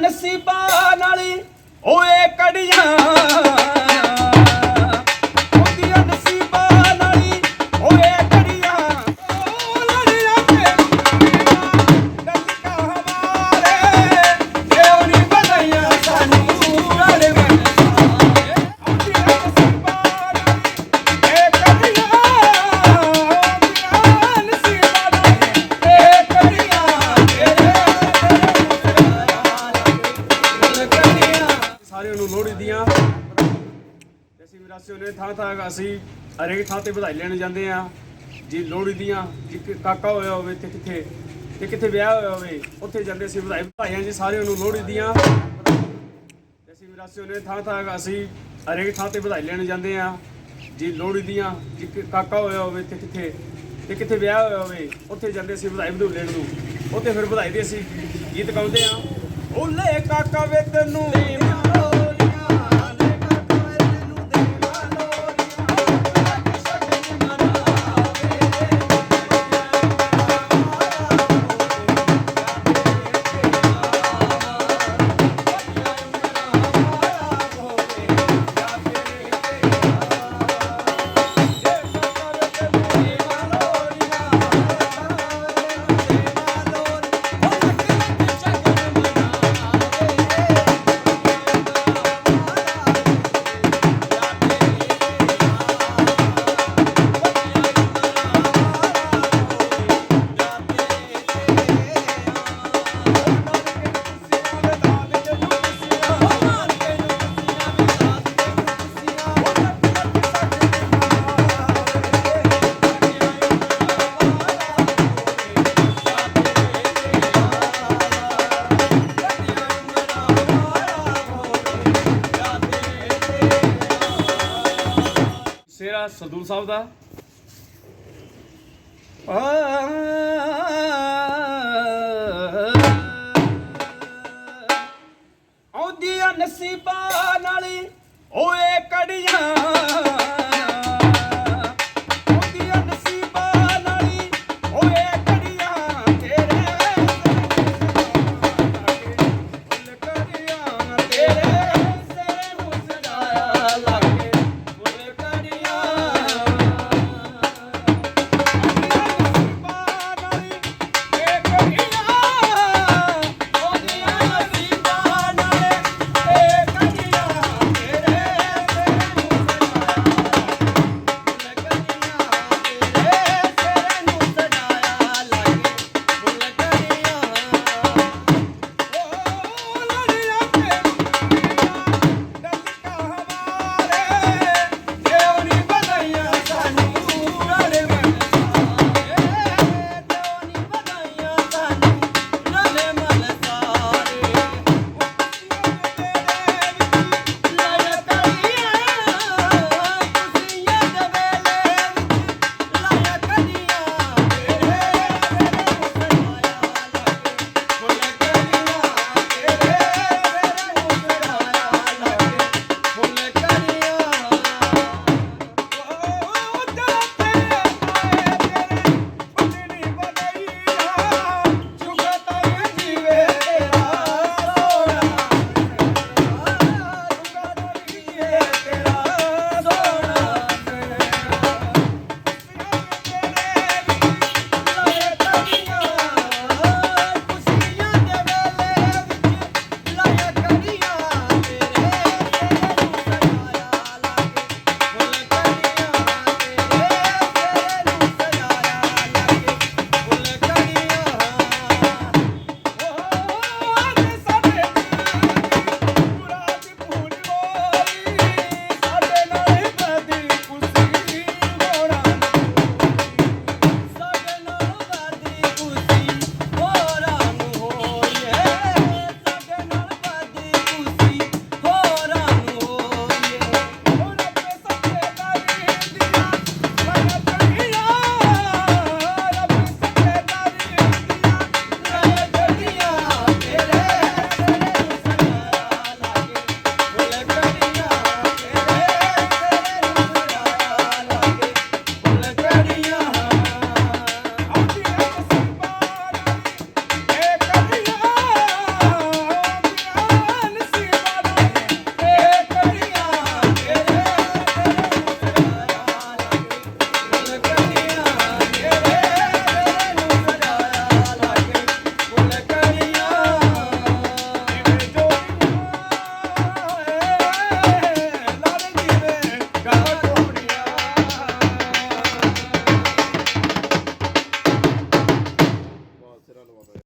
ਨਸੀਬਾਂ ਨਾਲ ਓਏ ਕੜੀਆਂ ਸਾਰਿਆਂ ਨੂੰ ਲੋਹੜੀ ਦੀਆਂ। ਅਸੀਂ ਵਿਰਾਸਿਓ ਨੇ ਥਾਂ ਥਾਂ ਅਸੀਂ ਹਰੇਕ ਥਾਂ ਤੇ ਵਧਾਈ ਲੈਣ ਜਾਂਦੇ ਆ ਜੀ ਲੋਹੜੀ ਦੀਆਂ ਜੀ ਕਾਕਾ ਹੋਇਆ ਹੋਵੇ ਤੇ ਕਿੱਥੇ ਤੇ ਕਿੱਥੇ ਵਿਆਹ ਹੋਇਆ ਹੋਵੇ, ਉੱਥੇ ਜਾਂਦੇ ਸੀ ਵਧਾਈ ਵਧਾਈਆਂ ਜੀ ਸਾਰਿਆਂ ਨੂੰ ਲੋਹੜੀ ਦੀਆਂ। ਅਸੀਂ ਵਿਰਾਸਿਓ ਨੇ ਥਾਂ ਥਾਂ ਅਸੀਂ ਹਰੇਕ ਥਾਂ ਤੇ ਵਧਾਈ ਲੈਣ ਜਾਂਦੇ ਆ ਜੀ ਲੋਹੜੀ ਦੀਆਂ ਜੀ ਕਾਕਾ ਹੋਇਆ ਹੋਵੇ ਤੇ ਕਿੱਥੇ ਤੇ ਕਿੱਥੇ ਵਿਆਹ ਹੋਇਆ ਹੋਵੇ, ਉੱਥੇ ਜਾਂਦੇ ਅਸੀਂ ਵਧਾਈ ਵਧੂ ਲੈਣ ਨੂੰ। ਉੱਥੇ ਫਿਰ ਵਧਾਈ ਦੇ ਅਸੀਂ ਗੀਤ ਗਾਉਂਦੇ ਆ ਓਲੇ ਕਾਕਾ ਵੇ ਤੈਨੂੰ। ਸਿਹਰਾ ਸਰਦੂਲ ਸਾਹਿਬ ਦਾ। ਆਉਂਦੀਆਂ ਨਸੀਬਾਂ ਨਾਲੀ ਓਏ ਕੜੀਆਂ